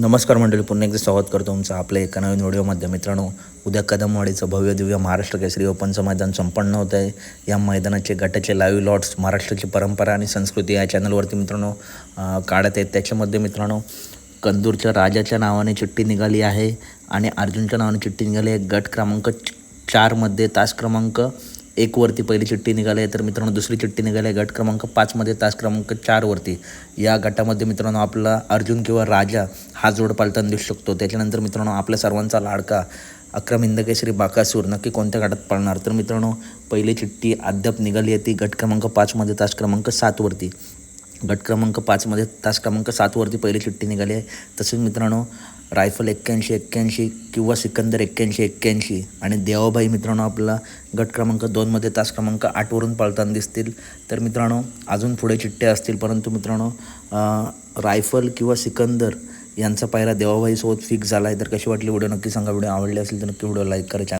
नमस्कार मंडळी पुन्हा एकदा स्वागत करतो तुमचं आपल्या एका नवीन व्हिडिओमध्ये मित्रांनो उद्या कदमवाडीचं भव्य दिव्य महाराष्ट्र केसरी ओपनचं मैदान संपन्न होत आहे. या मैदानाचे गटाचे लाईव्ह लॉट्स महाराष्ट्राची परंपरा आणि संस्कृती या चॅनलवरती मित्रांनो काढत आहेत. त्याच्यामध्ये मित्रांनो कंदूरच्या राजाच्या नावाने चिठ्ठी निघाली आहे आणि अर्जुनच्या नावाने चिठ्ठी निघाली आहे. गट क्रमांक चारमध्ये तास क्रमांक एकवरती पहिली चिठ्ठी निघाली आहे तर मित्रांनो दुसरी चिठ्ठी निघाली आहे गट क्रमांक पाचमध्ये तास क्रमांक चारवरती या गटामध्ये मित्रांनो आपला अर्जुन किंवा राजा हा जोड पालताना दिसू शकतो. त्याच्यानंतर मित्रांनो आपल्या सर्वांचा लाडका अक्रम हिंदकेसरी बाकासूर नक्की कोणत्या गटात पाळणार? तर मित्रांनो पहिली चिठ्ठी अद्याप निघाली आहे ती गट क्रमांक पाचमध्ये तास क्रमांक सातवरती गट क्रमांक पाचमध्ये तास क्रमांक सातवरती पहिली चिठ्ठी निघाली आहे. तसेच मित्रांनो रायफल एक्क्याऐंशी एक्क्याऐंशी किंवा सिकंदर एक्क्याऐंशी एक्क्याऐंशी. आणि देवाबाई मित्रांनो आपला गट क्रमांक दोनमध्ये तास क्रमांक आठवरून पळताना दिसतील. तर मित्रांनो अजून पुढे चिठ्ठ्या असतील परंतु मित्रांनो रायफल किंवा सिकंदर यांचा पायरा देवाबाईसोबत फिक्स झाला आहे तर कशी वाटली व्हिडिओ नक्की सांगा. व्हिडिओ आवडली असेल तर नक्की व्हिडिओ लाईक करा